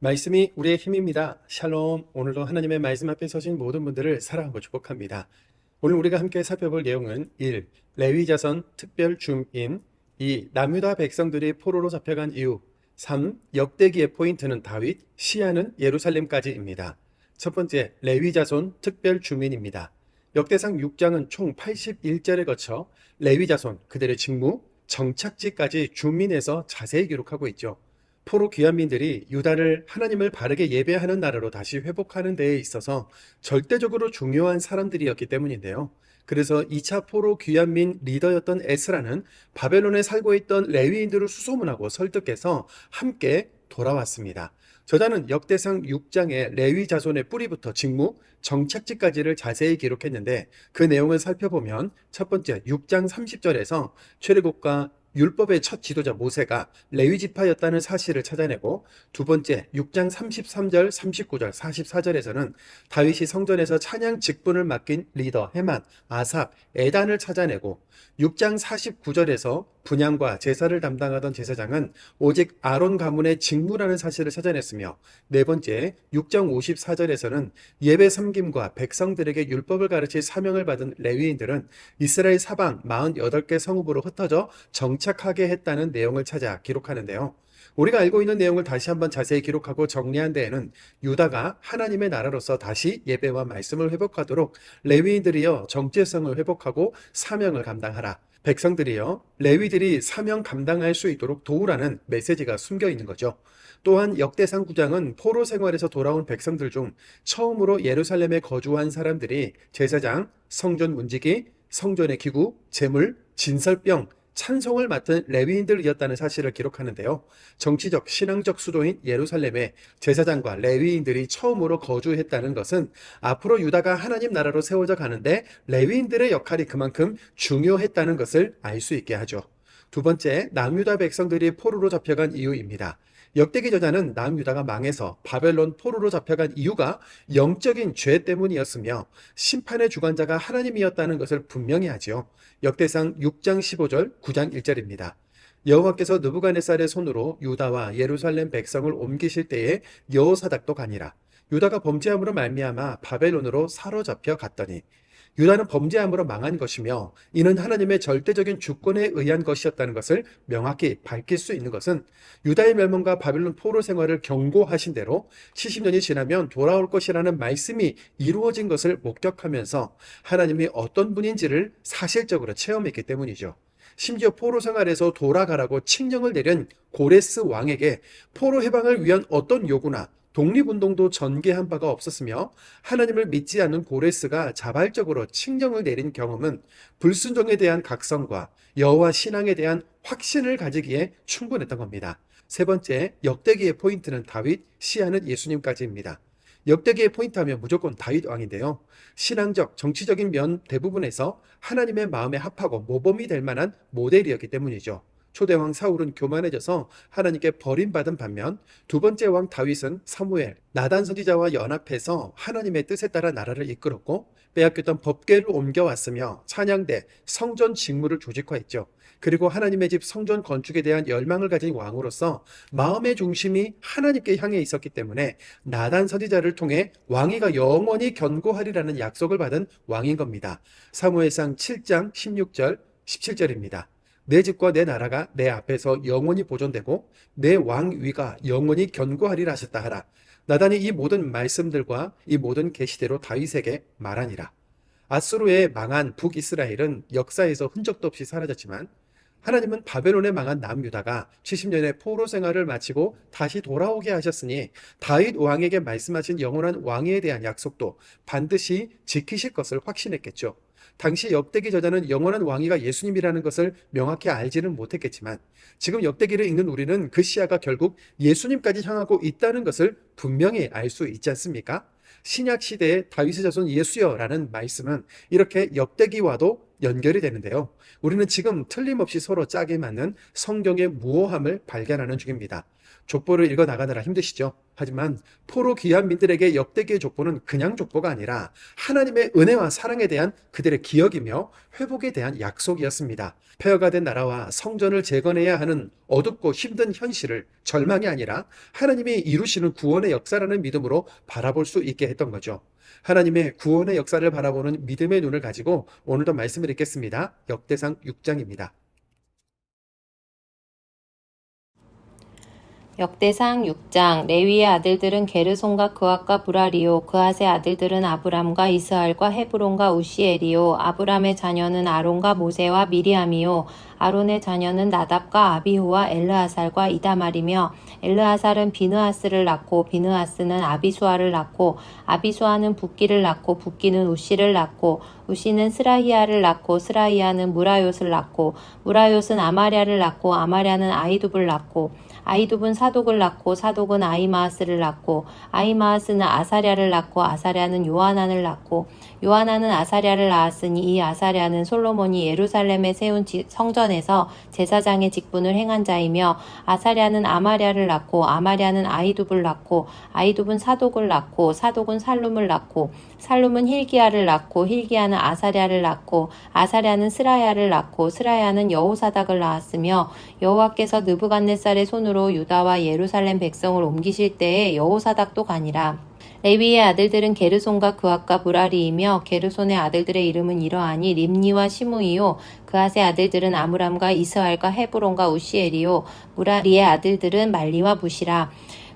말씀이 우리의 힘입니다. 샬롬. 오늘도 하나님의 말씀 앞에 서신 모든 분들을 사랑하고 축복합니다. 오늘 우리가 함께 살펴볼 내용은 1. 레위자선 특별 줌인 2. 남유다 백성들이 포로로 잡혀간 이유 3. 역대기의 포인트는 다윗, 시야는 예루살렘까지입니다. 첫 번째, 레위자손 특별 주민입니다. 역대상 6장은 총 81절에 거쳐 레위자손, 그들의 직무, 정착지까지 주민에서 자세히 기록하고 있죠. 포로 귀환민들이 유다를 하나님을 바르게 예배하는 나라로 다시 회복하는 데에 있어서 절대적으로 중요한 사람들이었기 때문인데요. 그래서 2차 포로 귀환민 리더였던 에스라는 바벨론에 살고 있던 레위인들을 수소문하고 설득해서 함께 돌아왔습니다. 저자는 역대상 6장의 레위 자손의 뿌리부터 직무, 정착지까지를 자세히 기록했는데 그 내용을 살펴보면 첫 번째 6장 30절에서 최례국과 율법의 첫 지도자 모세가 레위 지파였다는 사실을 찾아내고 두 번째 6장 33절, 39절, 44절에서는 다윗이 성전에서 찬양 직분을 맡긴 리더 헤만, 아삽, 에단을 찾아내고 6장 49절에서 분양과 제사를 담당하던 제사장은 오직 아론 가문의 직무라는 사실을 찾아냈으며 네 번째 6장 54절에서는 예배 섬김과 백성들에게 율법을 가르칠 사명을 받은 레위인들은 이스라엘 사방 48개 성읍으로 흩어져 정착 하게 했다는 내용을 찾아 기록하는데요. 우리가 알고 있는 내용을 다시 한번 자세히 기록하고 정리한 데에는 유다가 하나님의 나라로서 다시 예배와 말씀을 회복하도록 레위인들이여 정체성을 회복하고 사명을 감당하라. 백성들이여 레위들이 사명 감당할 수 있도록 도우라는 메시지가 숨겨 있는 거죠. 또한 역대상 9장은 포로 생활에서 돌아온 백성들 중 처음으로 예루살렘에 거주한 사람들이 제사장, 성전 문지기, 성전의 기구, 재물, 진설병, 찬송을 맡은 레위인들이었다는 사실을 기록하는데요. 정치적, 신앙적 수도인 예루살렘에 제사장과 레위인들이 처음으로 거주했다는 것은 앞으로 유다가 하나님 나라로 세워져 가는데 레위인들의 역할이 그만큼 중요했다는 것을 알 수 있게 하죠. 두 번째, 남유다 백성들이 포로로 잡혀간 이유입니다. 역대기 저자는 남유다가 망해서 바벨론 포로로 잡혀간 이유가 영적인 죄 때문이었으며 심판의 주관자가 하나님이었다는 것을 분명히 하지요. 역대상 6장 15절, 9장 1절입니다. 여호와께서 느부갓네살의 손으로 유다와 예루살렘 백성을 옮기실 때에 여호사닥도 가니라. 유다가 범죄함으로 말미암아 바벨론으로 사로잡혀 갔더니 유다는 범죄함으로 망한 것이며 이는 하나님의 절대적인 주권에 의한 것이었다는 것을 명확히 밝힐 수 있는 것은 유다의 멸망과 바벨론 포로 생활을 경고하신 대로 70년이 지나면 돌아올 것이라는 말씀이 이루어진 것을 목격하면서 하나님이 어떤 분인지를 사실적으로 체험했기 때문이죠. 심지어 포로 생활에서 돌아가라고 칙령을 내린 고레스 왕에게 포로 해방을 위한 어떤 요구나 독립운동도 전개한 바가 없었으며 하나님을 믿지 않는 고레스가 자발적으로 칙령을 내린 경험은 불순종에 대한 각성과 여호와 신앙에 대한 확신을 가지기에 충분했던 겁니다. 세 번째, 역대기의 포인트는 다윗, 시야는 예수님까지입니다. 역대기의 포인트 하면 무조건 다윗 왕인데요. 신앙적, 정치적인 면 대부분에서 하나님의 마음에 합하고 모범이 될 만한 모델이었기 때문이죠. 초대 왕 사울은 교만해져서 하나님께 버림받은 반면 두 번째 왕 다윗은 사무엘, 나단 선지자와 연합해서 하나님의 뜻에 따라 나라를 이끌었고 빼앗겼던 법궤를 옮겨왔으며 찬양대, 성전 직무를 조직화했죠. 그리고 하나님의 집 성전 건축에 대한 열망을 가진 왕으로서 마음의 중심이 하나님께 향해 있었기 때문에 나단 선지자를 통해 왕위가 영원히 견고하리라는 약속을 받은 왕인 겁니다. 사무엘상 7장 16절 17절입니다. 내 집과 내 나라가 내 앞에서 영원히 보존되고 내 왕위가 영원히 견고하리라 하셨다 하라. 나단이 이 모든 말씀들과 이 모든 계시대로 다윗에게 말하니라. 아수르의 망한 북이스라엘은 역사에서 흔적도 없이 사라졌지만 하나님은 바벨론에 망한 남유다가 70년의 포로 생활을 마치고 다시 돌아오게 하셨으니 다윗 왕에게 말씀하신 영원한 왕위에 대한 약속도 반드시 지키실 것을 확신했겠죠. 당시 역대기 저자는 영원한 왕위가 예수님이라는 것을 명확히 알지는 못했겠지만 지금 역대기를 읽는 우리는 그 시야가 결국 예수님까지 향하고 있다는 것을 분명히 알 수 있지 않습니까? 신약 시대의 다윗의 자손 예수여라는 말씀은 이렇게 역대기와도 연결이 되는데요. 우리는 지금 틀림없이 서로 짝에 맞는 성경의 무호함을 발견하는 중입니다. 족보를 읽어 나가느라 힘드시죠? 하지만 포로 귀한 민들에게 역대기의 족보는 그냥 족보가 아니라 하나님의 은혜와 사랑에 대한 그들의 기억이며 회복에 대한 약속이었습니다. 폐허가 된 나라와 성전을 재건해야 하는 어둡고 힘든 현실을 절망이 아니라 하나님이 이루시는 구원의 역사라는 믿음으로 바라볼 수 있게 했던 거죠. 하나님의 구원의 역사를 바라보는 믿음의 눈을 가지고 오늘도 말씀을 읽겠습니다. 역대상 6장입니다. 역대상 6장 레위의 아들들은 게르손과 그앗과 브라리오 그앗의 아들들은 아브람과 이스할과 헤브론과 우시엘이요. 아브람의 자녀는 아론과 모세와 미리암이요. 아론의 자녀는 나답과 아비후와 엘르아살과 이다말이며 엘르아살은 비느하스를 낳고 비느하스는 아비수아를 낳고 아비수아는 붓기를 낳고 붓기는 우시를 낳고 우시는 스라히아를 낳고 스라히아는 무라요스를 낳고 무라요스는 아마랴를 낳고 아마랴는 아이두블 낳고 아이둡은 사독을 낳고 사독은 아이마하스를 낳고 아이마하스는 아사랴를 낳고 아사랴는 요하난을 낳고 요하난은 아사랴를 낳았으니 이 아사랴는 솔로몬이 예루살렘에 세운 지- 성전에서 제사장의 직분을 행한 자이며 아사랴는 아마랴를 낳고 아마랴는 아이둡을 낳고 아이둡은 사독을 낳고 사독은 살룸을 낳고 살룸은 힐기야를 낳고 힐기야는 아사랴를 낳고 아사랴는 스라야를 낳고 스라야는 여호사닥을 낳았으며 여호와께서 느부갓네살의 손으로 유다와 예루살렘 백성을 옮기실 때에 여호사닥도 가니라. 레위의 아들들은 게르손과 그앗과 브라리이며 게르손의 아들들의 이름은 이러하니 림니와 시므이요. 그앗의 아들들은 아므람과 이스할과 헤브론과 우시엘이요. 무라리의 아들들은 말리와 부시라.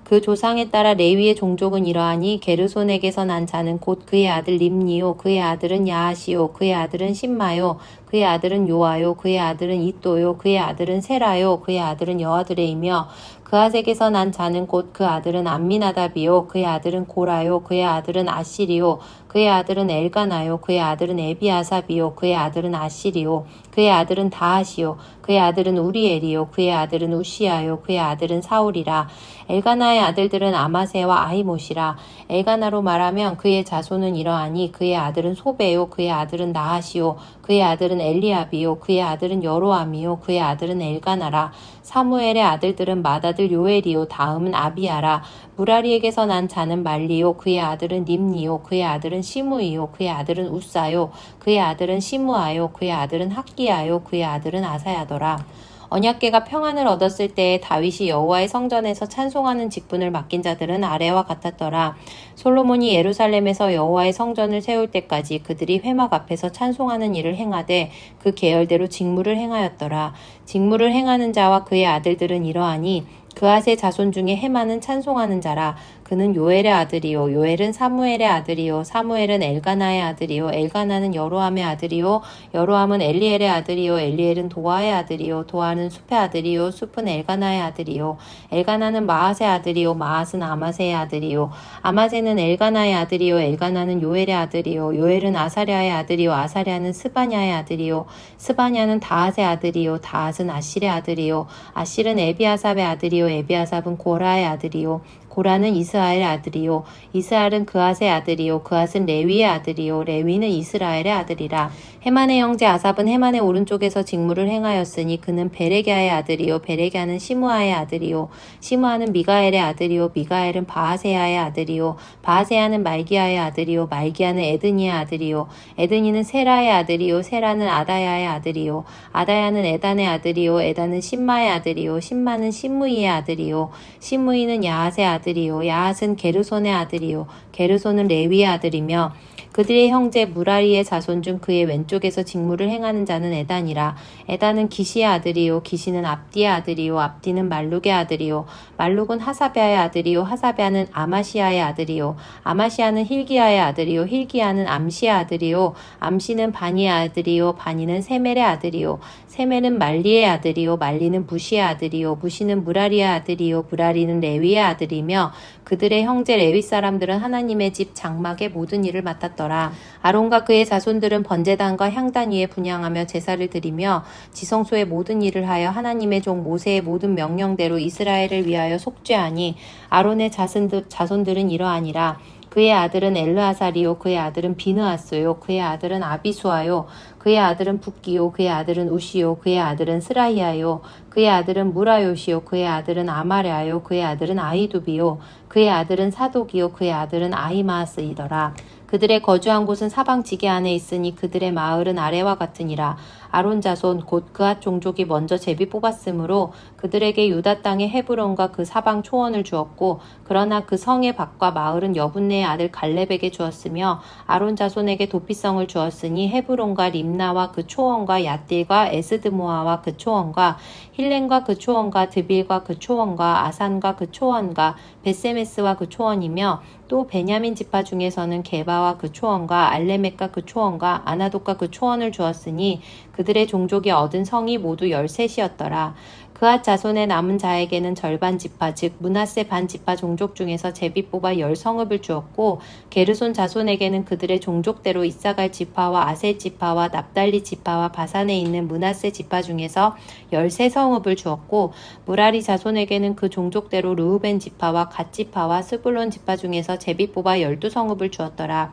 그 조상에 따라 레위의 종족은 이러하니 게르손에게서 난 자는 곧 그의 아들 림니요. 그의 아들은 야하시요. 그의 아들은 신마요. 그의 아들은 요아요. 그의 아들은 이또요. 그의 아들은 세라요. 그의 아들은 여아드레이며 그아색에서 난 자는 곧 그 아들은 암미나답이요 그의 아들은 고라요 그의 아들은 아시리요 그의 아들은 엘가나요 그의 아들은 에비아삽이요 그의 아들은 아시리요 그의 아들은 다하시요 그의 아들은 우리엘이요 그의 아들은 우시아요 그의 아들은 사울이라 엘가나의 아들들은 아마세와 아히못이라 엘가나로 말하면 그의 자손은 이러하니 그의 아들은 소베요 그의 아들은 나하시요 그의 아들은 엘리압이요. 그의 아들은 여로암이요. 그의 아들은 엘가나라. 사무엘의 아들들은 마다들 요엘이요. 다음은 아비아라. 무라리에게서 난 자는 말리요. 그의 아들은 nim니요. 그의 아들은 시므이요. 그의 아들은 우사요. 그의 아들은 시므아요. 그의 아들은 학기야요. 그의 아들은 아사야더라 언약계가 평안을 얻었을 때에 다윗이 여호와의 성전에서 찬송하는 직분을 맡긴 자들은 아래와 같았더라. 솔로몬이 예루살렘에서 여호와의 성전을 세울 때까지 그들이 회막 앞에서 찬송하는 일을 행하되 그 계열대로 직무를 행하였더라. 직무를 행하는 자와 그의 아들들은 이러하니 그앗의 자손 중에 해마는 찬송하는 자라 그는 요엘의 아들이요 요엘은 사무엘의 아들이요 사무엘은 엘가나의 아들이요 엘가나는 여로함의 아들이요 여로함은 엘리엘의 아들이요 엘리엘은 도아의 아들이요 도아는 숲의 아들이요 숲은 엘가나의 아들이요 엘가나는 마앗의 아들이요 마앗은 아마세의 아들이요 아마세는 엘가나의 아들이요 엘가나는 요엘의 아들이요 요엘은 아사랴의 아들이요 아사랴는 스바냐의 아들이요 스바냐는 다앗의 아들이요 다앗은 아실의 아들이요 아실은 에비아삽의 아들이요 에비아삽은 고라의 아들이요 고라는 이스라엘의 아들이요. 이스라엘은 그앗의 아들이요. 그앗은 레위의 아들이요. 레위는 이스라엘의 아들이라. 헤만의 형제 아삽은 헤만의 오른쪽에서 직무를 행하였으니 그는 베레갸의 아들이요. 베레갸는 시므아의 아들이요. 시므아는 미가엘의 아들이요. 미가엘은 바하세야의 아들이요. 바하세야는 말기야의 아들이요. 말기야는 에드니의 아들이요. 에드니는 세라의 아들이요. 세라는 아다야의 아들이요. 아다야는 에단의 아들이요. 에단은 신마의 아들이요. 신마는 신무이의 아들이요. 신무이는 야핫의 아들 이요. 야핫은 게르손의 아들이요. 게르손은 레위의 아들이며 그들의 형제 무라리의 자손 중 그의 왼쪽에서 직무를 행하는 자는 에단이라. 에단은 기시의 아들이요. 기시는 압디의 아들이요. 압디는 말룩의 아들이요. 말룩은 하사베아의 아들이요. 하사베아는 아마시아의 아들이요. 아마시아는 힐기야의 아들이요. 힐기야는 암시의 아들이요. 암시는 바니의 아들이요. 바니는 세멜의 아들이요 세멜은 말리의 아들이요 말리는 부시의 아들이요 부시는 무라리의 아들이요 무라리는 레위의 아들이며 그들의 형제 레위 사람들은 하나님의 집 장막의 모든 일을 맡았더라. 아론과 그의 자손들은 번제단과 향단 위에 분양하며 제사를 드리며 지성소의 모든 일을 하여 하나님의 종 모세의 모든 명령대로 이스라엘을 위하여 속죄하니 아론의 자손들, 자손들은 이러하니라. 그의 아들은 엘르아살이요 그의 아들은 비느하스요 그의 아들은 아비수아요 그의 아들은 붓기요 그의 아들은 우시요 그의 아들은 스라이아요 그의 아들은 무라요시요 그의 아들은 아마랴요 그의 아들은 아이두비요 그의 아들은 사독이요 그의 아들은 아히마스이더라. 그들의 거주한 곳은 사방 지게 안에 있으니 그들의 마을은 아래와 같으니라 아론 자손 곧 그앗 종족이 먼저 제비 뽑았으므로 그들에게 유다 땅의 헤브론과 그 사방 초원을 주었고 그러나 그 성의 밭과 마을은 여분네의 아들 갈렙에게 주었으며 아론 자손에게 도피성을 주었으니 헤브론과 림나와 그 초원과 야딜과 에스드모아와 그 초원과 힐렌과 그 초원과 드빌과 그 초원과 아산과 그 초원과 베세메스와 그 초원이며 또 베냐민 지파 중에서는 게바와 그 초원과 알레메과 그 초원과 아나독과 그 초원을 주었으니 그들의 종족이 얻은 성이 모두 열셋이었더라. 그앗 자손의 남은 자에게는 절반 지파 즉 문하세 반 지파 종족 중에서 제비 뽑아 열 성읍을 주었고 게르손 자손에게는 그들의 종족대로 이사갈 지파와 아셀 지파와 납달리 지파와 바산에 있는 문하세 지파 중에서 열세 성읍을 주었고 무라리 자손에게는 그 종족대로 르우벤 지파와 갓 지파와 스불론 지파 중에서 제비 뽑아 열두 성읍을 주었더라.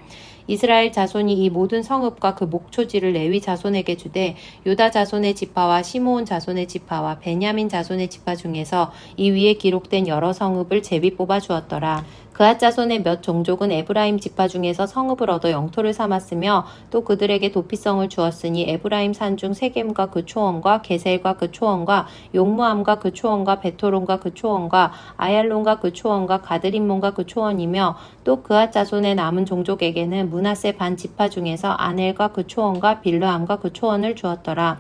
이스라엘 자손이 이 모든 성읍과 그 목초지를 레위 자손에게 주되 유다 자손의 지파와 시므온 자손의 지파와 베냐민 자손의 지파 중에서 이 위에 기록된 여러 성읍을 제비 뽑아 주었더라. 그앗 자손의 몇 종족은 에브라임 지파 중에서 성읍을 얻어 영토를 삼았으며 또 그들에게 도피성을 주었으니 에브라임 산중 세겜과 그 초원과 게셀과 그 초원과 용무함과 그 초원과 베토론과 그 초원과 아얄론과 그 초원과 가드림몬과 그 초원이며 또 그앗 자손의 남은 종족에게는 문하세 반 지파 중에서 아넬과 그 초원과 빌르함과 그 초원을 주었더라.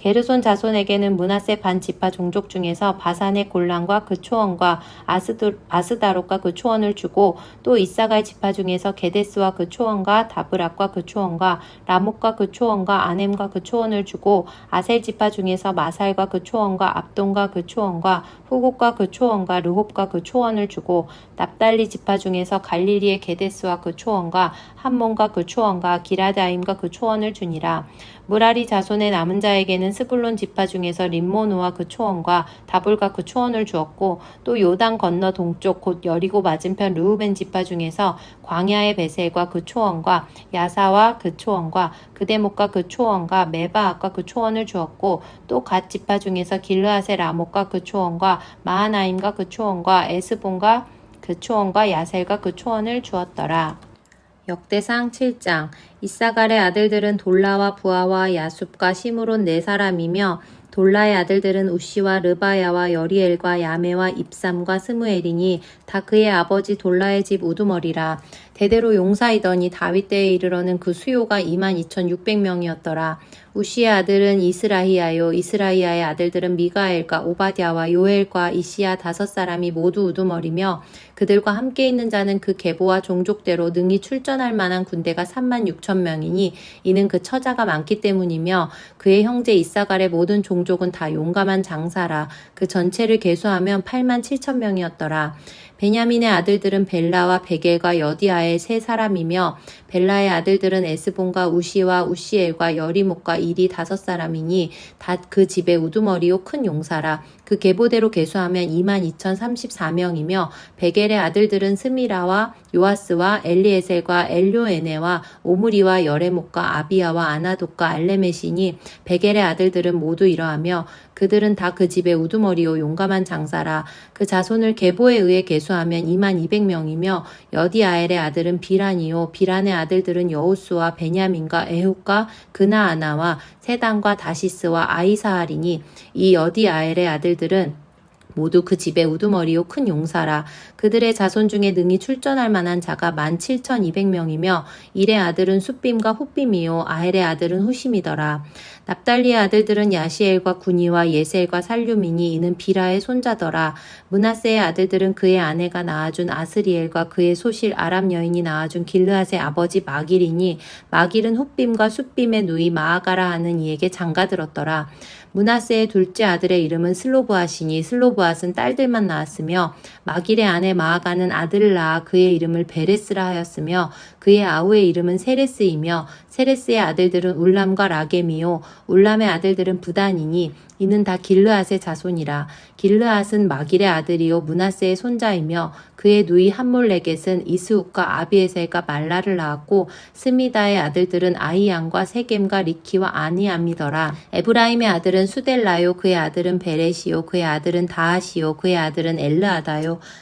게르손 자손에게는 문하세 반 지파 종족 중에서 바산의 골란과 그 초원과 아스드, 아스다롯과 그 초원을 주고 또 이사갈 지파 중에서 게데스와 그 초원과 다브락과 그 초원과 라목과 그 초원과 아넴과 그 초원을 주고 아셀 지파 중에서 마살과 그 초원과 압돈과 그 초원과 후곡과 그 초원과 르홉과 그 초원을 주고 납달리 지파 중에서 갈릴리의 게데스와 그 초원과 함몬과 그 초원과 기라다임과 그 초원을 주니라. 무라리 자손의 남은 자에게는 스불론 지파 중에서 림모노와 그 초원과 다불과 그 초원을 주었고 또 요단 건너 동쪽 곧 여리고 맞은편 르우벤 지파 중에서 광야의 베셀과 그 초원과 야사와 그 초원과 그대목과 그 초원과 메바악과 그 초원을 주었고 또 갓 지파 중에서 길르아세 라목과 그 초원과 마하나임과 그 초원과 에스본과 그 초원과 야셀과 그 초원을 주었더라. 역대상 7장. 이사갈의 아들들은 돌라와 부하와 야숲과 시므론 네 사람이며 돌라의 아들들은 우시와 르바야와 여리엘과 야메와 입삼과 스무엘이니 다 그의 아버지 돌라의 집 우두머리라 대대로 용사이더니 다윗 때에 이르러는 그 수요가 2만 2,600명이었더라. 우시의 아들은 이스라히야요 이스라히야의 아들들은 미가엘과 오바댜와 요엘과 이시야 다섯 사람이 모두 우두머리며 그들과 함께 있는 자는 그 계보와 종족대로 능히 출전할 만한 군대가 3만 6천 명이니 이는 그 처자가 많기 때문이며 그의 형제 이사갈의 모든 종족은 다 용감한 장사라 그 전체를 계수하면 8만 7천 명이었더라. 베냐민의 아들들은 벨라와 베겔과 여디아의 세 사람이며 벨라의 아들들은 에스본과 우시와 우시엘과 여리목과 일이 다섯 사람이니 다 그 집의 우두머리요 큰 용사라. 그 계보대로 계수하면 2만 2,034명이며 베겔의 아들들은 스미라와 요아스와 엘리에셀과 엘료에네와 오므리와 여레목과 아비야와 아나독과 알레메시니 베겔의 아들들은 모두 이러하며 그들은 다 그 집의 우두머리요 용감한 장사라 그 자손을 계보에 의해 계수하면 2만 200명이며 여디아엘의 아들은 비란이요 비란의 아들들은 여우스와 베냐민과 에훗과 그나아나와 세단과 다시스와 아이사할이니 이 여디아엘의 아들들은 모두 그 집의 우두머리요 큰 용사라. 그들의 자손 중에 능히 출전할 만한 자가 만 7,200명이며 일의 아들은 숫빔과 훗빔이요 아헬의 아들은 후심이더라. 납달리의 아들들은 야시엘과 구니와 예셀과 살류민이 이는 비라의 손자더라. 문하세의 아들들은 그의 아내가 낳아준 아스리엘과 그의 소실 아람 여인이 낳아준 길르앗의 아버지 마길이니 마길은 훗빔과 숫빔의 누이 마아가라 하는 이에게 장가들었더라 문하세의 둘째 아들의 이름은 슬로브앗이니 슬로브앗은 딸들만 낳았으며 마길의 아내 마아가는 아들을 낳아 그의 이름을 베레스라 하였으며 그의 아우의 이름은 세레스이며 세레스의 아들들은 울람과 라겜이요 울람의 아들들은 부단이니 이는 다 길르앗의 자손이라. 길르앗은 마길의 아들이요 문하세의 손자이며 그의 누이 함몰레겟은 이스욱과 아비에셀과 말라를 낳았고 스미다의 아들들은 아이안과 세겜과 리키와 아니암이더라. 에브라임의 아들은 수델라요 그의 아들은 베레시요 그의 아들은 다하시요 그의 아들은 엘르아다요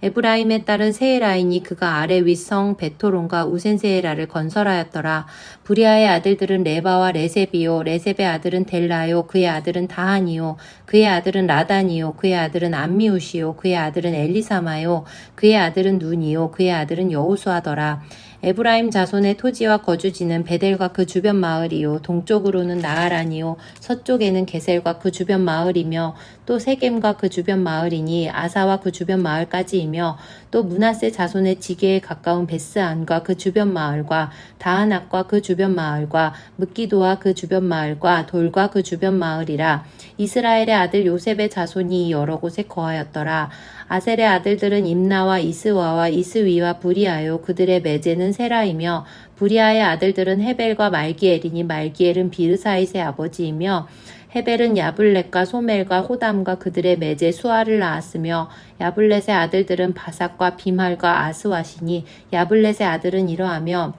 에브라임의 딸은 세에라이니 그가 아래 윗성 베토론과 우센세에라를 건설하였더라. 브리아의 아들들은 레바와 레세비요 레셉의 아들은 델라요 그의 아들은 다하니요 그의 아들은 라다니요 그의 아들은 암미우시요 그의 아들은 엘리사마요 그의 아들은 눈이요 그의 아들은 여호수아더라. 에브라임 자손의 토지와 거주지는 베델과 그 주변 마을이요 동쪽으로는 나아란이요 서쪽에는 게셀과 그 주변 마을이며 또 세겜과 그 주변 마을이니 아사와 그 주변 마을까지이며 또 문하세 자손의 지게에 가까운 베스안과 그 주변 마을과 다하낙과 그 주변 마을과 므기도와 그 주변 마을과 돌과 그 주변 마을이라 이스라엘의 아들 요셉의 자손이 여러 곳에 거하였더라. 아셀의 아들들은 임나와 이스와와 이스위와 부리아요 그들의 매제는 세라이며 부리아의 아들들은 헤벨과 말기엘이니 말기엘은 비르사이스의 아버지이며 헤벨은 야블렛과 소멜과 호담과 그들의 매제 수아를 낳았으며 야블렛의 아들들은 바삭과 비말과 아스와시니 야블렛의 아들은 이러하며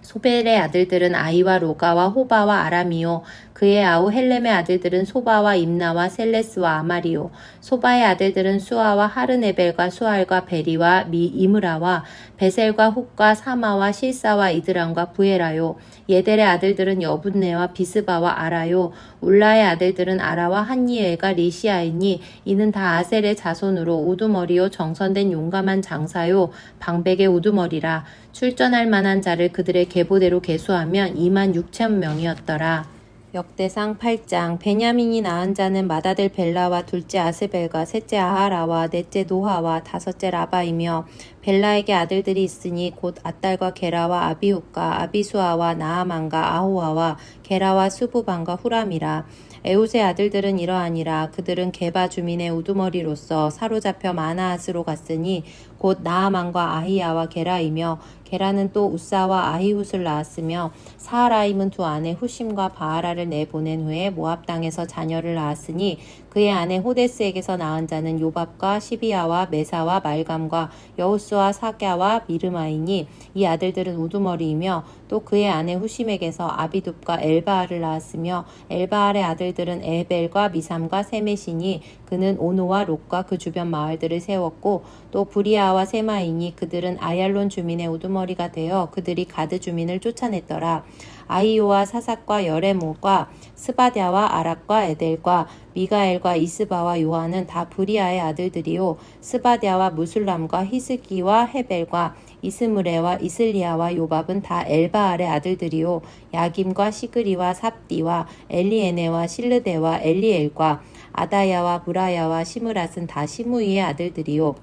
소벨의 아들들은 아이와 로가와 호바와 아람이요 그의 아우 헬렘의 아들들은 소바와 임나와 셀레스와 아마리요 소바의 아들들은 수아와 하르네벨과 수알과 베리와 미 이므라와 베셀과 훅과 사마와 실사와 이드람과 부에라요. 예델의 아들들은 여분네와 비스바와 아라요. 울라의 아들들은 아라와 한니엘과 리시아이니 이는 다 아셀의 자손으로 우두머리요 정선된 용감한 장사요 방백의 우두머리라. 출전할 만한 자를 그들의 계보대로 계수하면 2만 6천 명이었더라. 역대상 8장 베냐민이 낳은 자는 마다들 벨라와 둘째 아스벨과 셋째 아하라와 넷째 노하와 다섯째 라바이며 벨라에게 아들들이 있으니 곧 아딸과 게라와 아비후과 아비수아와 나아만과 아호아와 게라와 수부반과 후람이라. 에웃의 아들들은 이러하니라. 그들은 게바 주민의 우두머리로서 사로잡혀 마나앗으로 갔으니 곧 나아만과 아히야와 게라이며 게라는 또 우사와 아히훗을 낳았으며 사하라임은 두 아내 후심과 바하라를 내보낸 후에 모압 땅에서 자녀를 낳았으니 그의 아내 호데스에게서 낳은 자는 요밥과 시비야와 메사와 말감과 여호수와 사갸와 미르마이니 이 아들들은 우두머리이며 또 그의 아내 후심에게서 아비둡과 엘바알을 낳았으며 엘바알의 아들들은 에벨과 미삼과 세메시니 그는 오노와 롯과 그 주변 마을들을 세웠고 또 부리아와 세마이니 그들은 아얄론 주민의 우두머리가 되어 그들이 가드 주민을 쫓아냈더라. 아이오와 사삭과 여레모과 스바랴와 아락과 에델과 미가엘과 이스바와 요한은 다 부리아의 아들들이요 스바랴와 무술람과 히스기와 헤벨과 이스무레와 이슬리아와 요밥은 다 엘바알의 아들들이요 야김과 시그리와 삽디와 엘리에네와 실르데와 엘리엘과 아다야와 브라야와 시므랏은 다 시무이의 아들들이요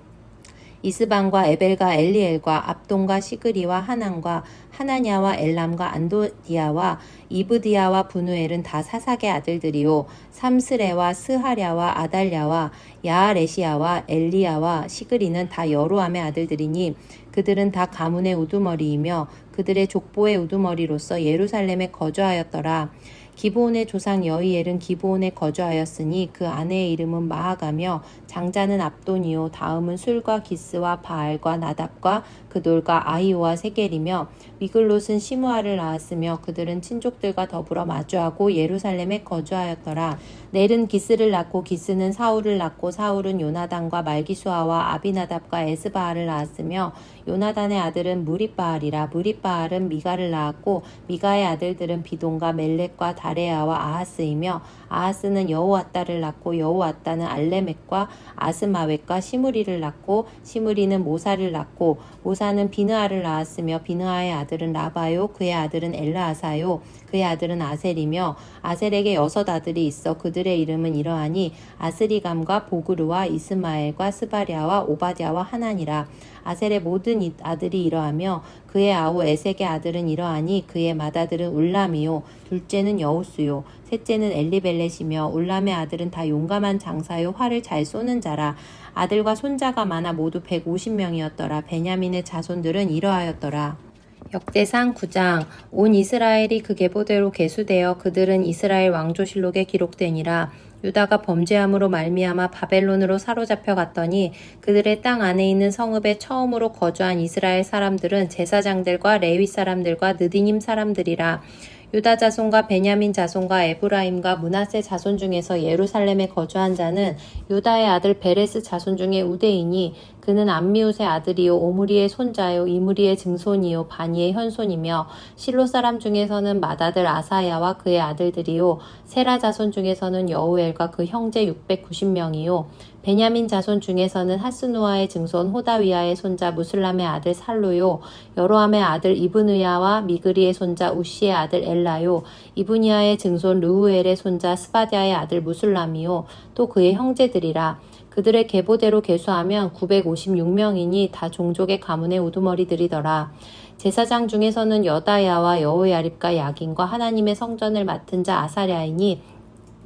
이스방과 에벨과 엘리엘과 압돈과 시그리와 하난과 하나냐와 엘람과 안도디아와 이브디아와 분우엘은 다 사삭의 아들들이요 삼스레와 스하랴와 아달랴와 야아레시아와 엘리야와 시그리는 다 여로함의 아들들이니 그들은 다 가문의 우두머리이며 그들의 족보의 우두머리로서 예루살렘에 거주하였더라. 기브온의 조상 여이엘은 기브온에 거주하였으니 그 아내의 이름은 마하가며 장자는 압돈이요 다음은 술과 기스와 바알과 나답과 그돌과 아이오와 세겔이며 미글롯은 시므아를 낳았으며 그들은 친족들과 더불어 마주하고 예루살렘에 거주하였더라. 넬은 기스를 낳고 기스는 사울을 낳고 사울은 요나단과 말기수아와 아비나답과 에스바알을 낳았으며 요나단의 아들은 무리바알이라 무리바알은 미가를 낳았고 미가의 아들들은 비돈과 멜렉과 다레아와 아하스이며 아하스는 여호와따를 낳고 여호와따는 알레멕과 아스마웻과 시므리를 낳고 시므리는 모사를 낳고 모사는 비느하를 낳았으며 비느하의 아들은 라바요 그의 아들은 엘라아사요 그의 아들은 아셀이며 아셀에게 여섯 아들이 있어 그들의 이름은 이러하니 아스리감과 보그르와 이스마엘과 스바랴와 오바댜와 하나니라 아셀의 모든 이- 아들이 이러하며 그의 아우 에색의 아들은 이러하니 그의 맏아들은 울람이요. 둘째는 여우스요. 셋째는 엘리벨렛이며 울람의 아들은 다 용감한 장사요. 활을 잘 쏘는 자라. 아들과 손자가 많아 모두 150명이었더라. 베냐민의 자손들은 이러하였더라. 역대상 9장. 온 이스라엘이 그 계보대로 계수되어 그들은 이스라엘 왕조실록에 기록되니라 유다가 범죄함으로 말미암아 바벨론으로 사로잡혀 갔더니 그들의 땅 안에 있는 성읍에 처음으로 거주한 이스라엘 사람들은 제사장들과 레위 사람들과 느디님 사람들이라 유다 자손과 베냐민 자손과 에브라임과 문하세 자손 중에서 예루살렘에 거주한 자는 유다의 아들 베레스 자손 중에 우대이니 그는 암미웃의 아들이요 오므리의 손자요 이므리의 증손이요 바니의 현손이며 실로 사람 중에서는 맏아들 아사야와 그의 아들들이요 세라 자손 중에서는 여우엘과 그 형제 690명이요 베냐민 자손 중에서는 하스누아의 증손 호다위아의 손자 무슬람의 아들 살루요 여로함의 아들 이브느야와 미그리의 손자 우시의 아들 엘라요 이브니아의 증손 르우엘의 손자 스바디아의 아들 무슬람이요 또 그의 형제들이라 그들의 계보대로 계수하면 956명이니 다 종족의 가문의 우두머리들이더라. 제사장 중에서는 여다야와 여호야립과 야긴과 하나님의 성전을 맡은 자 아사랴이니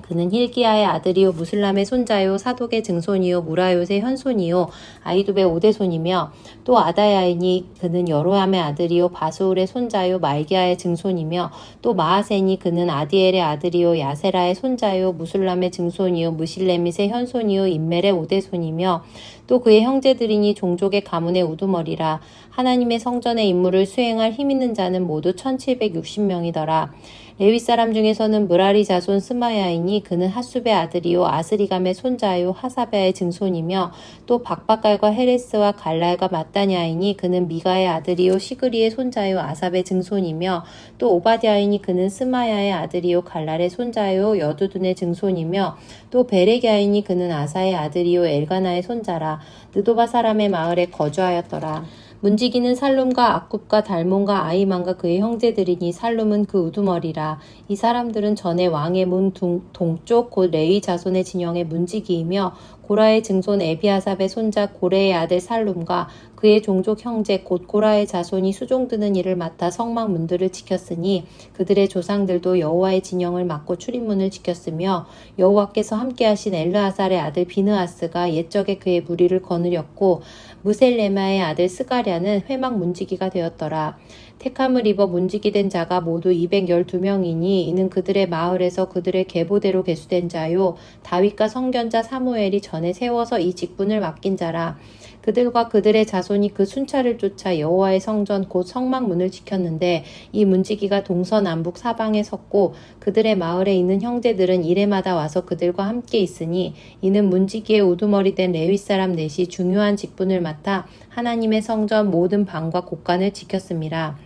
그는 힐기야의 아들이요 무슬람의 손자요 사독의 증손이요 무라요의 현손이요 아이두의 오대손이며 또 아다야이니 그는 여로함의 아들이요 바수울의 손자요 말기야의 증손이며 또 마하센이 그는 아디엘의 아들이요 야세라의 손자요 무슬람의 증손이요 무실레밋의 현손이요 인멜의 오대손이며 또 그의 형제들이니 종족의 가문의 우두머리라. 하나님의 성전의 임무를 수행할 힘 있는 자는 모두 1760명이더라. 레위 사람 중에서는 무라리 자손 스마야이니 그는 핫숲의 아들이요 아스리감의 손자요 하사베의 증손이며 또 박박갈과 헤레스와 갈랄과 마따냐이니 그는 미가의 아들이요 시그리의 손자요 아삽의 증손이며 또 오바디아이니 그는 스마야의 아들이요 갈랄의 손자요 여두둔의 증손이며 또 베레기아이니 그는 아사의 아들이요 엘가나의 손자라 느도바 사람의 마을에 거주하였더라. 문지기는 살룸과 악굽과 달몬과 아이만과 그의 형제들이니 살룸은 그 우두머리라. 이 사람들은 전에 왕의 문 동, 동쪽 곧 레위 자손의 진영의 문지기이며 고라의 증손 에비아삽의 손자 고레의 아들 살룸과 그의 종족 형제 곧 고라의 자손이 수종드는 일을 맡아 성막 문들을 지켰으니 그들의 조상들도 여호와의 진영을 맡고 출입문을 지켰으며 여호와께서 함께하신 엘르아살의 아들 비느아스가 옛적에 그의 무리를 거느렸고 무셀레마의 아들 스가랴는 회막 문지기가 되었더라. 택함을 입어 문지기 된 자가 모두 212명이니 이는 그들의 마을에서 그들의 계보대로 계수된 자요 다윗과 성견자 사무엘이 전에 세워서 이 직분을 맡긴 자라. 그들과 그들의 자손이 그 순찰을 쫓아 여호와의 성전 곧 성막 문을 지켰는데 이 문지기가 동서남북 사방에 섰고 그들의 마을에 있는 형제들은 이래마다 와서 그들과 함께 있으니 이는 문지기의 우두머리 된 레위 사람 넷이 중요한 직분을 맡아 하나님의 성전 모든 방과 곳간을 지켰습니다.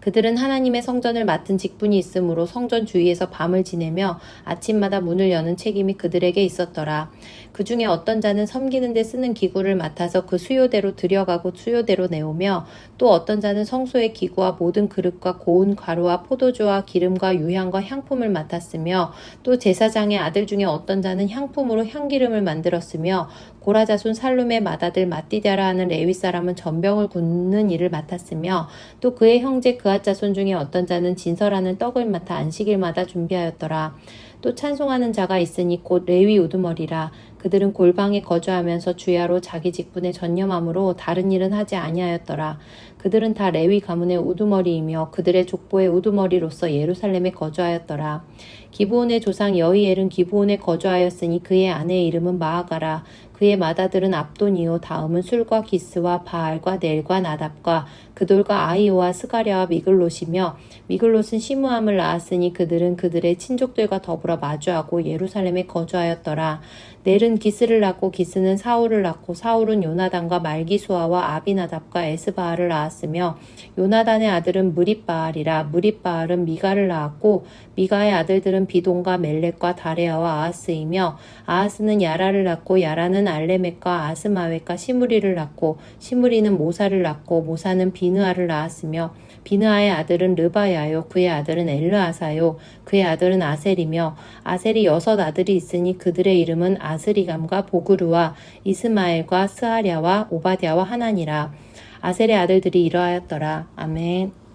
그들은 하나님의 성전을 맡은 직분이 있으므로 성전 주위에서 밤을 지내며 아침마다 문을 여는 책임이 그들에게 있었더라. 그 중에 어떤 자는 섬기는 데 쓰는 기구를 맡아서 그 수요대로 들여가고 수요대로 내오며 또 어떤 자는 성소의 기구와 모든 그릇과 고운 가루와 포도주와 기름과 유향과 향품을 맡았으며 또 제사장의 아들 중에 어떤 자는 향품으로 향기름을 만들었으며 고라 자손 살룸의 맏아들 마띠다라 하는 레위 사람은 전병을 굽는 일을 맡았으며 또 그의 형제 그앗 자손 중에 어떤 자는 진설하는 떡을 맡아 안식일마다 준비하였더라. 또 찬송하는 자가 있으니 곧 레위 우두머리라. 그들은 골방에 거주하면서 주야로 자기 직분에 전념함으로 다른 일은 하지 아니하였더라. 그들은 다 레위 가문의 우두머리이며 그들의 족보의 우두머리로서 예루살렘에 거주하였더라. 기브온의 조상 여이엘은 기브온에 거주하였으니 그의 아내의 이름은 마아가라. 그의 맏아들은 압돈이요 다음은 술과 기스와 바알과 넬과 나답과 그돌과 아이오와 스가랴와 미글롯이며 미글롯은 시므함을 낳았으니 그들은 그들의 친족들과 더불어 마주하고 예루살렘에 거주하였더라. 넬은 기스를 낳고 기스는 사울을 낳고 사울은 요나단과 말기수아와 아비나답과 에스바알을 낳았으며 요나단의 아들은 무립바알이라 무립바알은 미가를 낳았고 미가의 아들들은 비돈과 멜렉과 다레아와 아하스이며 아하스는 야라를 낳고 야라는 알레멕과 아스마웻과 시무리를 낳고 시무리는 모사를 낳고 모사는 비느아를 낳았으며 비느아의 아들은 르바야요 그의 아들은 엘르아사요 그의 아들은 아셀이며 아셀이 여섯 아들이 있으니 그들의 이름은 아스리감과 보그루와 이스마엘과 스하랴와 오바댜와 하나니라. 아셀의 아들들이 이러하였더라. 아멘